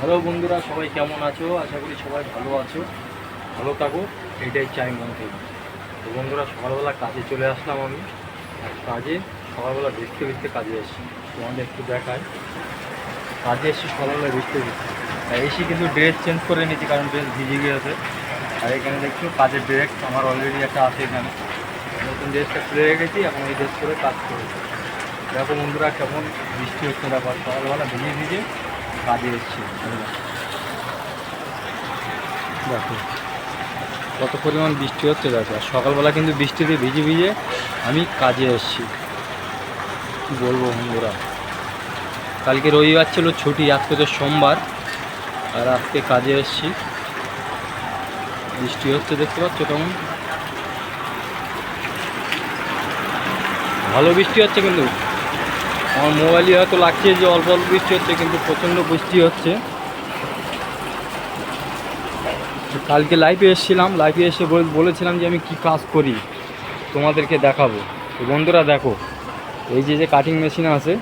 Hello বন্ধুরা, সবাই কেমন আছো? আশা করি সবাই ভালো আছো। ভালো থাকো এইটাই চাই মন থেকে। তো বন্ধুরা, সকালবেলা কাজে চলে আসলাম আমি। আর কাজে, সকালবেলা ভিজতে ভিজতে কাজে এসেছি। তোমাদের একটু দেখায় কাজে এসেছি সকালবেলা ভিজতে ভিজতে। এসে কিন্তু ড্রেস চেঞ্জ করে নিয়েছি, কারণ ড্রেস ভিজে গিয়েছে। আর এখানে দেখছ, কাজের ড্রেস আমার অলরেডি একটা আছে এখানে। নতুন ড্রেসটা খুলে রেখেছি, এখন এই ড্রেস করে কাজ করেছি দেখো বন্ধুরা, কেমন বৃষ্টি হচ্ছে ব্যাপার সকালবেলা ভিজে ভিজে কাজে এসেছি দেখো, কত পরিমাণ বৃষ্টি হচ্ছে, দেখো। আর সকালবেলা কিন্তু বৃষ্টিতে ভিজে ভিজে আমি কাজে এসেছি। কী বলব বন্ধুরা? কালকে রবিবার ছিল ছুটি, আজকে তো সোমবার, আর আজকে কাজে এসেছি। বৃষ্টি হচ্ছে, দেখতে পাচ্ছ কেমন? ভালো বৃষ্টি হচ্ছে কিন্তু। আমার মোবাইলে হয়তো লাগছে যে অল্প অল্প বৃষ্টি হচ্ছে, কিন্তু প্রচণ্ড বৃষ্টি হচ্ছে। কালকে লাইভে এসেছিলাম লাইভে এসে বলেছিলাম যে আমি কি কাজ করি, তোমাদেরকে দেখাবো। তো বন্ধুরা দেখো, এই যে যে কাটিং মেশিন আছে,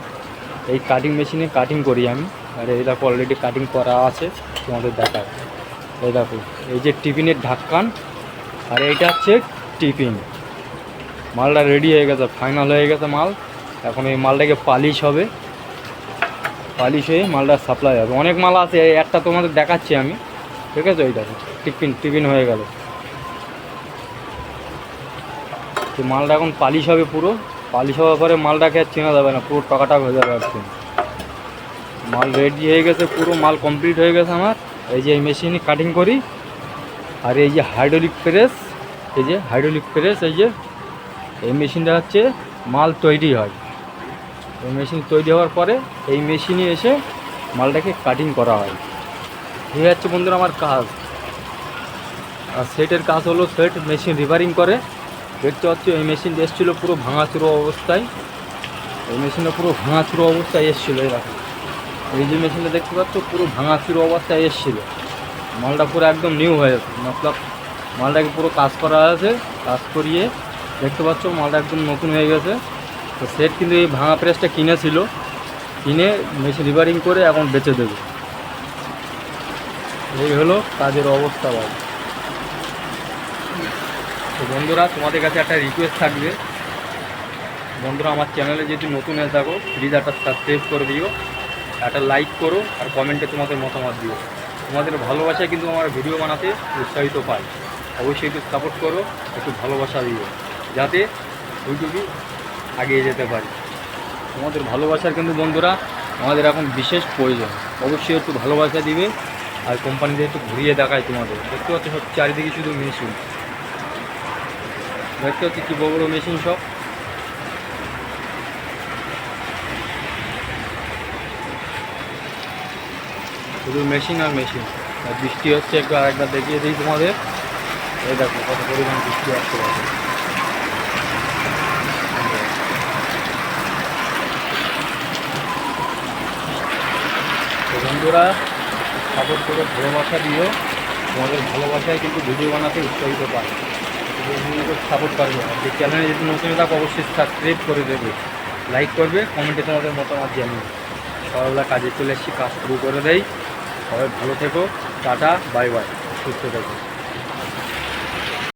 এই কাটিং মেশিনে কাটিং করি আমি। আর এই দেখো অলরেডি কাটিং করা আছে, তোমাদের দেখায় এই দেখো, এই যে টিফিনের ঢাক্কান আর এইটা হচ্ছে টিফিন। মালটা রেডি হয়ে গেছে ফাইনাল হয়ে গেছে মাল। এখন এই মালটাকে পালিশ হবে। পালিশ হয়ে মালটা সাপ্লাই হবে। অনেক মাল আছে একটা তোমাদের দেখাচ্ছি আমি। ঠিক আছে? ওই দেখো, টিফিন টিফিন হয়ে গেল। তো মালটা এখন পালিশ হবে পুরো। পালিশ হওয়ার পরে মালটাকে আর চেনা যাবে না, পুরো টাকাটা হয়ে যাবে একদম মাল রেডি হয়ে গেছে পুরো, মাল কমপ্লিট হয়ে গেছে আমার। এই যে এই মেশিনে কাটিং করি। আর এই যে হাইড্রোলিক প্রেস এই যে হাইড্রোলিক প্রেস এই যে, এই মেশিনটা হচ্ছে মাল তৈরি হয়। এই মেশিন তৈরি হওয়ার পরে এই মেশিনে এসে মালটাকে কাটিং করা হয়। এই হচ্ছে বন্ধুরা আমার কাজ। আর সেটের কাজ হলো সেট মেশিন রিপেয়ারিং করে। দেখতে পাচ্ছ এই মেশিন এসেছিল পুরো ভাঙাচুরো অবস্থায়। এই মেশিনটা পুরো ভাঙাচুরো অবস্থায় এসেছিল এরকম এই যে মেশিনটা দেখতে পাচ্ছ, পুরো ভাঙাচুরো অবস্থায় এসেছিল। মালটা পুরো একদম নিউ হয়ে গেছে। মতলব মালটাকে পুরো কাজ করা আছে। কাজ করিয়ে দেখতে পাচ্ছ মালটা একদম নতুন হয়ে গেছে। তো সেট কিন্তু এই ভাঙা প্রেসটা কিনেছিল কিনে মেশিন রিপেয়ারিং করে এখন বেচে দেবে। এই হলো কাজের অবস্থা ভাই। তো বন্ধুরা, তোমাদের কাছে একটা রিকোয়েস্ট থাকবে। বন্ধুরা, আমার চ্যানেলে যদি নতুন হয়ে থাকো প্লিজ একটা সাবস্ক্রাইব করে দিও। একটা লাইক করো আর কমেন্টে তোমাদের মতামত দিও। তোমাদের ভালোবাসায় কিন্তু আমার ভিডিও বানাতে উৎসাহিত পাই অবশ্যই একটু সাপোর্ট করো, একটু ভালোবাসা দিও। যাতে ইউটিউবে এগিয়ে যেতে পারি। তোমাদের ভালোবাসার কিন্তু বন্ধুরা, আমাদের এখন বিশেষ প্রয়োজন। অবশ্যই একটু ভালোবাসা দিবে আর কোম্পানিতে একটু ঘুরিয়ে দেখায় তোমাদের। দেখতে পাচ্ছ সব চারিদিকে শুধু মেশিন দেখতে পাচ্ছি কী বড় বড় মেশিন সব। শুধু মেশিন আর মেশিন আর বৃষ্টি হচ্ছে একটু আরেকবার দেখিয়ে দিই তোমাদের। এই দেখো কত পরিমাণ বৃষ্টি আসছে। দেখো। বন্ধুরা সাপোর্ট করে ভালোবাসা দিও তোমাদের ভালোবাসায় কিন্তু ভিডিও বানাতে উৎসাহিত পায়। সাপোর্ট করবে। যে চ্যানেলে যদি নতুন থাকো, অবশ্যই সাবস্ক্রাইব করে দেবে। লাইক করবে কমেন্টে তোমাদের মতামত জানিয়ে সকালবেলা কাজে চলে এসেছি, কাজ শুরু করে দেয় সবাই ভালো থেকো। Tata, bye bye. সুস্থ থেকো।